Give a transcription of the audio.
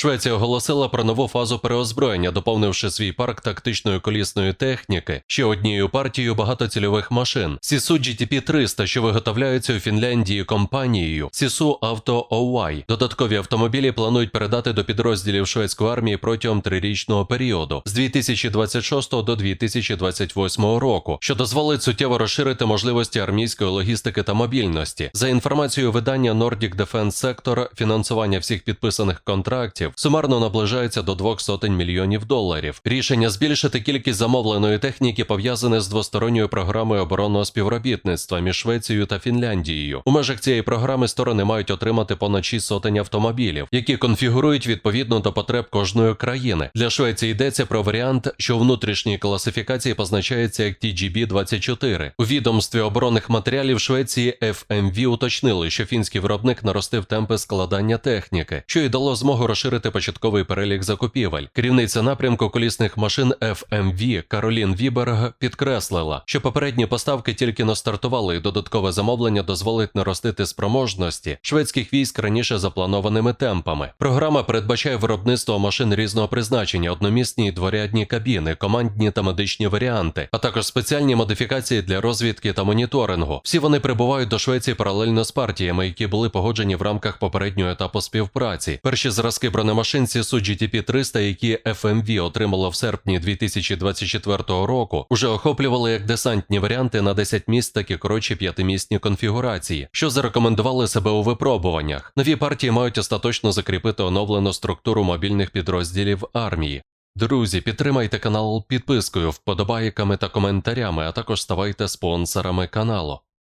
Швеція оголосила про нову фазу переозброєння, доповнивши свій парк тактичної колісної техніки ще однією партією багатоцільових машин. Сісу GTP 300, що виготовляються у Фінляндії компанією Сісу Авто OY. Додаткові автомобілі планують передати до підрозділів шведської армії протягом трирічного періоду з 2026 до 2028 року, що дозволить суттєво розширити можливості армійської логістики та мобільності. За інформацією видання Nordic Defense Sector, фінансування всіх підписаних контрактів сумарно наближається до двох сотень мільйонів доларів. Рішення збільшити кількість замовленої техніки пов'язане з двосторонньою програмою оборонного співробітництва між Швецією та Фінляндією. У межах цієї програми сторони мають отримати понад 6 сотень автомобілів, які конфігурують відповідно до потреб кожної країни. Для Швеції йдеться про варіант, що у внутрішній класифікації позначається як TGB-24. У відомстві оборонних матеріалів Швеції FMV уточнили, що фінський виробник наростив темпи складання техніки, що й дало змогу розширити початковий перелік закупівель. Керівниця напрямку колісних машин FMV Каролін Віберг підкреслила, що попередні поставки тільки но стартували, і додаткове замовлення дозволить наростити спроможності шведських військ раніше запланованими темпами. Програма передбачає виробництво машин різного призначення, одномісні і дворядні кабіни, командні та медичні варіанти, а також спеціальні модифікації для розвідки та моніторингу. Всі вони прибувають до Швеції паралельно з партіями, які були погоджені в рамках попереднього етапу співпраці. Перші зразки бронемашин Сісу GTP 300, які FMV отримало в серпні 2024 року, уже охоплювали як десантні варіанти на 10 місць, так і коротші п'ятимісні конфігурації, що зарекомендували себе у випробуваннях. Нові партії мають остаточно закріпити оновлену структуру мобільних підрозділів армії. Друзі, підтримайте канал підпискою, вподобайками та коментарями, а також ставайте спонсорами каналу.